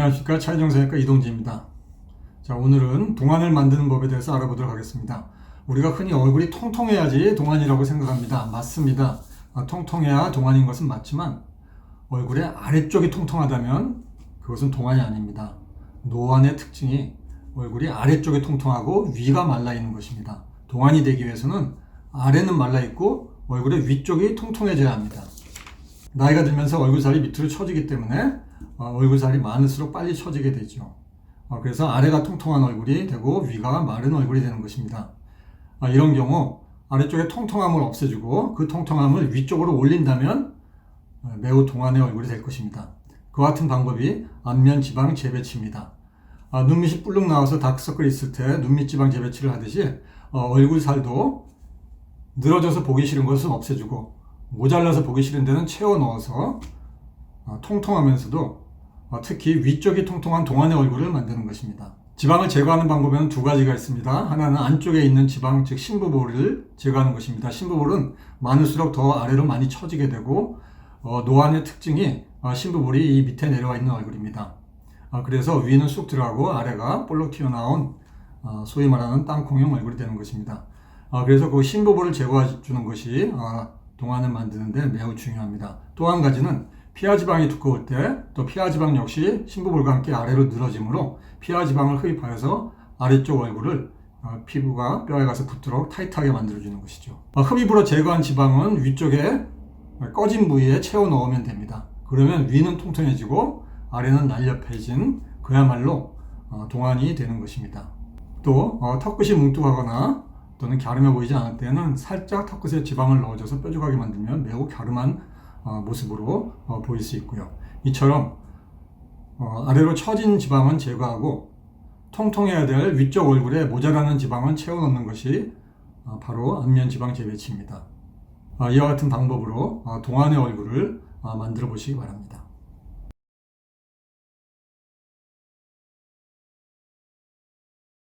안녕하십니까 차이정성의과 이동진입니다. 자 오늘은 동안을 만드는 법에 대해서 알아보도록 하겠습니다. 우리가 흔히 얼굴이 통통해야지 동안이라고 생각합니다. 맞습니다. 아, 통통해야 동안인 것은 맞지만 얼굴의 아래쪽이 통통하다면 그것은 동안이 아닙니다. 노안의 특징이 얼굴이 아래쪽이 통통하고 위가 말라 있는 것입니다. 동안이 되기 위해서는 아래는 말라 있고 얼굴의 위쪽이 통통해져야 합니다. 나이가 들면서 얼굴 살이 밑으로 처지기 때문에 어, 얼굴살이 많을수록 빨리 처지게 되죠. 어, 그래서 아래가 통통한 얼굴이 되고 위가 마른 얼굴이 되는 것입니다. 아, 이런 경우 아래쪽의 통통함을 없애주고 그 통통함을 위쪽으로 올린다면 어, 매우 동안의 얼굴이 될 것입니다. 그 같은 방법이 안면 지방 재배치입니다. 아, 눈밑이 불룩 나와서 다크서클이 있을 때 눈 밑 지방 재배치를 하듯이 어, 얼굴 살도 늘어져서 보기 싫은 것은 없애주고 모자라서 보기 싫은 데는 채워 넣어서 어, 통통하면서도 어, 특히 위쪽이 통통한 동안의 얼굴을 만드는 것입니다. 지방을 제거하는 방법에는 두 가지가 있습니다. 하나는 안쪽에 있는 지방, 즉 심부볼을 제거하는 것입니다. 심부볼은 많을수록 더 아래로 많이 처지게 되고 어, 노안의 특징이 어, 심부볼이 이 밑에 내려와 있는 얼굴입니다. 아, 그래서 위는 쑥 들어가고 아래가 볼록 튀어나온 어, 소위 말하는 땅콩형 얼굴이 되는 것입니다. 아, 그래서 그 심부볼을 제거해 주는 것이 아, 동안을 만드는데 매우 중요합니다. 또 한 가지는 피하 지방이 두꺼울 때 또 피하 지방 역시 심부볼과 함께 아래로 늘어지므로 피하 지방을 흡입하여서 아래쪽 얼굴을 어, 피부가 뼈에 가서 붙도록 타이트하게 만들어주는 것이죠. 어, 흡입으로 제거한 지방은 위쪽에 꺼진 부위에 채워 넣으면 됩니다. 그러면 위는 통통해지고 아래는 날렵해진 그야말로 어, 동안이 되는 것입니다. 또 어, 턱끝이 뭉툭하거나 또는 갸름해 보이지 않을 때는 살짝 턱끝에 지방을 넣어줘서 뾰족하게 만들면 매우 갸름한 어, 모습으로 어, 보일 수 있고요. 이처럼 어, 아래로 처진 지방은 제거하고 통통해야 될 위쪽 얼굴에 모자라는 지방은 채워 넣는 것이 어, 바로 안면 지방 재배치입니다. 아, 이와 같은 방법으로 어, 동안의 얼굴을 어, 만들어 보시기 바랍니다.